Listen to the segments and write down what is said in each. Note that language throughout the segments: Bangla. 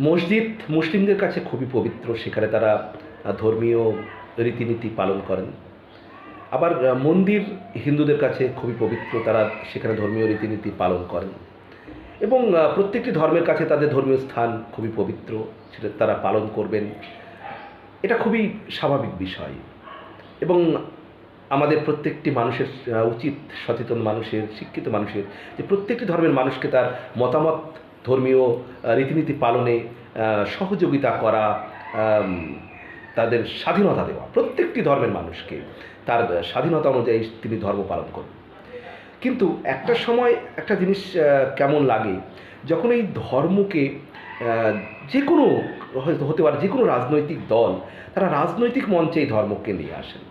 মসজিদ মুসলিমদের কাছে খুবই পবিত্র। সেখানে তারা ধর্মীয় রীতিনীতি পালন করেন। আবার মন্দির হিন্দুদের কাছে খুবই পবিত্র। তারা সেখানে ধর্মীয় রীতিনীতি পালন করেন। এবং প্রত্যেকটি ধর্মের কাছে তাদের ধর্মীয় স্থান খুবই পবিত্র। সেটা তারা পালন করবেন। এটা খুবই স্বাভাবিক বিষয়। এবং আমাদের প্রত্যেকটি মানুষের উচিত সচেতন মানুষের, শিক্ষিত মানুষের যে প্রত্যেকটি ধর্মের মানুষকে তার মতামত ধর্মীয় রীতিনীতি পালনে সহযোগিতা করা তাদের স্বাধীনতা দেওয়া, প্রত্যেকটি ধর্মের মানুষকে তার স্বাধীনতা অনুযায়ী তিনি ধর্ম পালন করেন। কিন্তু একটা সময় একটা জিনিস কেমন লাগে, যখন এই ধর্মকে যে কোনো হতে পারে যে কোনো রাজনৈতিক দল, তারা রাজনৈতিক মঞ্চে এই ধর্মকে নিয়ে আসেন।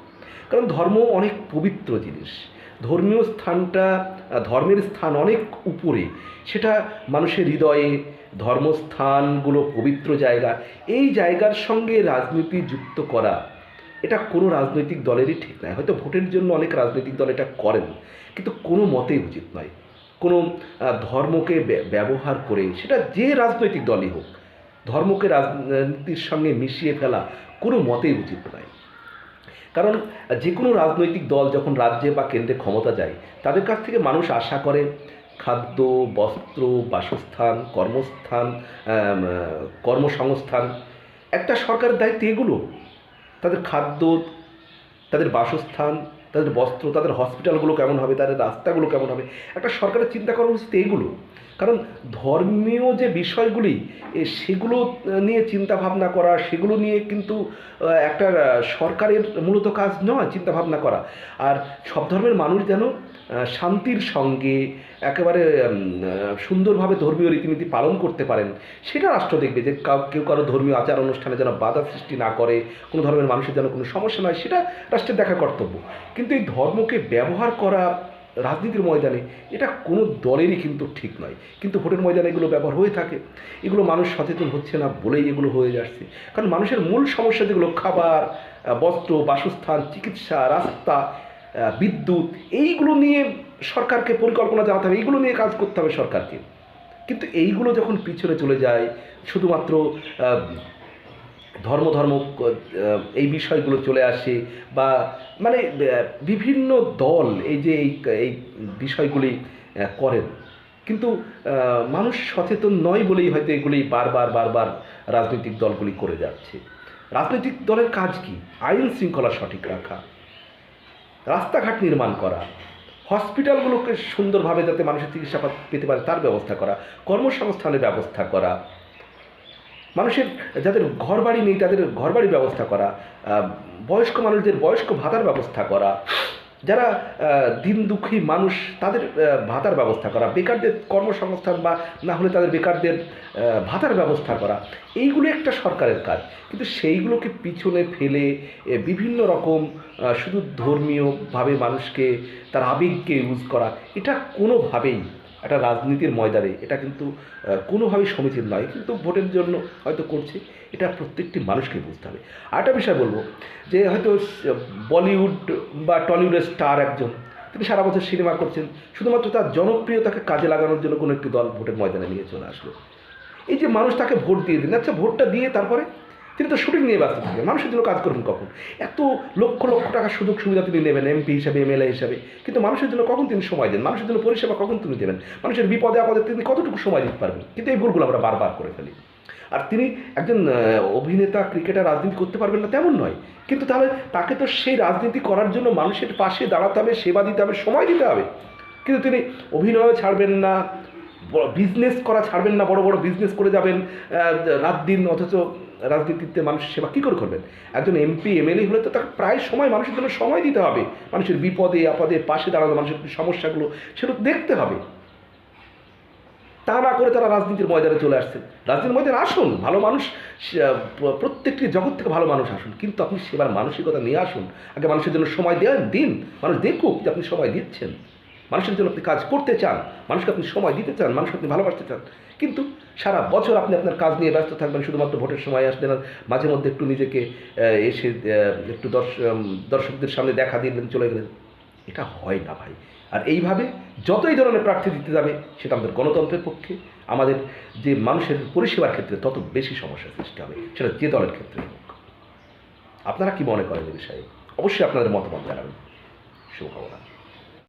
কারণ ধর্ম অনেক পবিত্র জিনিস। ধর্মীয় স্থানটা ধর্মের স্থান অনেক উপরে। সেটা মানুষের হৃদয়ে, ধর্মস্থানগুলো পবিত্র জায়গা। এই জায়গার সঙ্গে রাজনীতি যুক্ত করা, এটা কোনো রাজনৈতিক দলেরই ঠিক নয়। হয়তো ভোটের জন্য অনেক রাজনৈতিক দল এটা করেন, কিন্তু কোনো মতেই উচিত নয়। কোনো ধর্মকে ব্য- ব্যবহার করে সেটা যে রাজনৈতিক দলই হোক, ধর্মকে রাজনীতির সঙ্গে মিশিয়ে ফেলা কোনো মতেই উচিত নয়। কারণ যে কোনো রাজনৈতিক দল যখন রাজ্যে বা কেন্দ্রে ক্ষমতা যায়, তাদের কাছ থেকে মানুষ আশা করে খাদ্য, বস্ত্র, বাসস্থান, কর্মস্থান কর্মসংস্থান। একটা সরকারের দায়িত্ব এগুলো। তাদের খাদ্য, তাদের বাসস্থান তাদের বস্ত্র, তাদের হসপিটালগুলো কেমন হবে, তাদের রাস্তাগুলো কেমন হবে? একটা সরকারের চিন্তা করা উচিত এইগুলো। কারণ ধর্মীয় যে বিষয়গুলি সেগুলো নিয়ে চিন্তা ভাবনা করা, সেগুলো নিয়ে কিন্তু একটা সরকারের মূলত কাজ নয় চিন্তা ভাবনা করা। আর সব ধর্মের মানুষ যেন শান্তির সঙ্গে একেবারে সুন্দরভাবে ধর্মীয় রীতিনীতি পালন করতে পারেন, সেটা রাষ্ট্র দেখবে যে কাউ- কারও ধর্মীয় আচার অনুষ্ঠানে যেন বাধা সৃষ্টি না করে, কোনো ধর্মের মানুষের যেন কোনো সমস্যা নয় সেটা রাষ্ট্রের দেখার কর্তব্য। কিন্তু এই ধর্মকে ব্যবহার করা রাজনীতির ময়দানে, এটা কোনো দলেরই কিন্তু ঠিক নয়। কিন্তু ভোটের ময়দানে এগুলো ব্যবহার হয়ে থাকে। এগুলো মানুষ সচেতন হচ্ছে না বলেই এগুলো হয়ে যাচ্ছে। কারণ মানুষের মূল সমস্যা যেগুলো, খাবার বস্ত্র, বাসস্থান, চিকিৎসা, রাস্তা বিদ্যুৎ, এইগুলো নিয়ে সরকারকে পরিকল্পনা জানাতে হবে, এইগুলো নিয়ে কাজ করতে হবে সরকারকে। কিন্তু এইগুলো যখন পিছনে চলে যায়, শুধুমাত্র ধর্ম ধর্ম এই বিষয়গুলো চলে আসে বা মানে বিভিন্ন দল এই যে এই এই বিষয়গুলি করেন। কিন্তু মানুষ সচেতন নয় বলেই হয়তো এগুলি বারবার বারবার রাজনৈতিক দলগুলি করে যাচ্ছে। রাজনৈতিক দলের কাজ কি? আইন শৃঙ্খলা সঠিক রাখা, রাস্তাঘাট নির্মাণ করা, হসপিটালগুলোকে সুন্দরভাবে যাতে মানুষের চিকিৎসা পেতে পারে তার ব্যবস্থা করা, কর্মসংস্থানের ব্যবস্থা করা মানুষের যাদের ঘর বাড়ি নেই, তাদের ঘর বাড়ির ব্যবস্থা করা বয়স্ক মানুষদের বয়স্ক ভাতার ব্যবস্থা করা, যারা দিন দুঃখী মানুষ, তাদের ভাতার ব্যবস্থা করা, বেকারদের কর্মসংস্থান বা না হলে তাদের বেকারদের ভাতার ব্যবস্থা করা, এইগুলো একটা সরকারের কাজ। কিন্তু সেইগুলোকে পিছনে ফেলে বিভিন্ন রকম শুধু ধর্মীয়ভাবে মানুষকে, তার আবেগকে ইউজ করা, এটা কোনোভাবেই একটা রাজনীতির ময়দানে এটা কিন্তু কোনোভাবেই সমীচীন নয়, কিন্তু ভোটের জন্য হয়তো করছে, এটা প্রত্যেকটি মানুষকে বুঝতে হবে। আরেকটা বিষয় বলব, যে হয়তো বলিউড বা টলিউডের স্টার একজন, তিনি সারা বছর সিনেমা করছেন, শুধুমাত্র তার জনপ্রিয়তাকে কাজে লাগানোর জন্য কোনো একটি দল ভোটের ময়দানে নিয়ে চলে আসলো। এই যে মানুষ তাকে ভোট দিয়ে দিন আচ্ছা ভোটটা দিয়ে তারপরে? তিনি তো শুটিং নিয়ে ব্যস্ত থাকেন। মানুষের জন্য কাজ করবেন কখন? এত লক্ষ লক্ষ টাকার সুযোগ সুবিধা তিনি নেবেন এমপি হিসাবে এমএলএ হিসাবে। কিন্তু মানুষের জন্য কখন তিনি সময় দেন? মানুষের জন্য পরিষেবা কখন তিনি দেবেন? মানুষের বিপদে আপদে তিনি কতটুকু সময় দিতে পারবেন? কিন্তু এই ভুলগুলো আমরা বারবার করে ফেলি। আর তিনি একজন অভিনেতা, ক্রিকেটার, রাজনীতি করতে পারবেন না তেমন নয়। কিন্তু তাহলে তাকে তো সেই রাজনীতি করার জন্য মানুষের পাশে দাঁড়াতে হবে, সেবা দিতে হবে, সময় দিতে হবে। কিন্তু তিনি অভিনয় ছাড়বেন না বিজনেস করা ছাড়বেন না, বড় বড় বিজনেস করে যাবেন রাত দিন অথচ রাজনীতিতে মানুষের সেবা কী করে করবেন? একজন এমপি এমএলএ হলে তো তাকে প্রায় সময় মানুষের জন্য সময় দিতে হবে। মানুষের বিপদে, আপদে, পাশে দাঁড়ানো, মানুষের সমস্যাগুলো সেগুলো দেখতে হবে। তা না করে তারা রাজনীতির ময়দানে চলে আসছেন রাজনীতির ময়দানে আসুন, ভালো মানুষ প্রত্যেকটি জগৎ থেকে ভালো মানুষ আসুন। কিন্তু আপনি সেবার মানসিকতা নিয়ে আসুন। আগে মানুষের জন্য সময় দেন, দিন। মানুষ দেখুক যে আপনি সময় দিচ্ছেন। মানুষের জন্য আপনি কাজ করতে চান, মানুষকে আপনি সময় দিতে চান, মানুষকে আপনি ভালোবাসতে চান, কিন্তু সারা বছর আপনি আপনার কাজ নিয়ে ব্যস্ত থাকবেন, শুধুমাত্র ভোটের সময় আসবেন আর মাঝে মধ্যে একটু নিজেকে এসে একটু দর্শ দর্শকদের সামনে দেখা দিলেন চলে গেলেন। এটা হয় না ভাই। আর এইভাবে যতই ধরনের প্রার্থী দিতে যাবে, সেটা আমাদের গণতন্ত্রের পক্ষে, আমাদের যে মানুষের পরিষেবার ক্ষেত্রে তত বেশি সমস্যার সৃষ্টি হবে, সেটা যে দলের ক্ষেত্রে হোক। আপনারা কি মনে করেন এই বিষয়ে? অবশ্যই আপনাদের মতামত জানাবেন। শুভকামনা।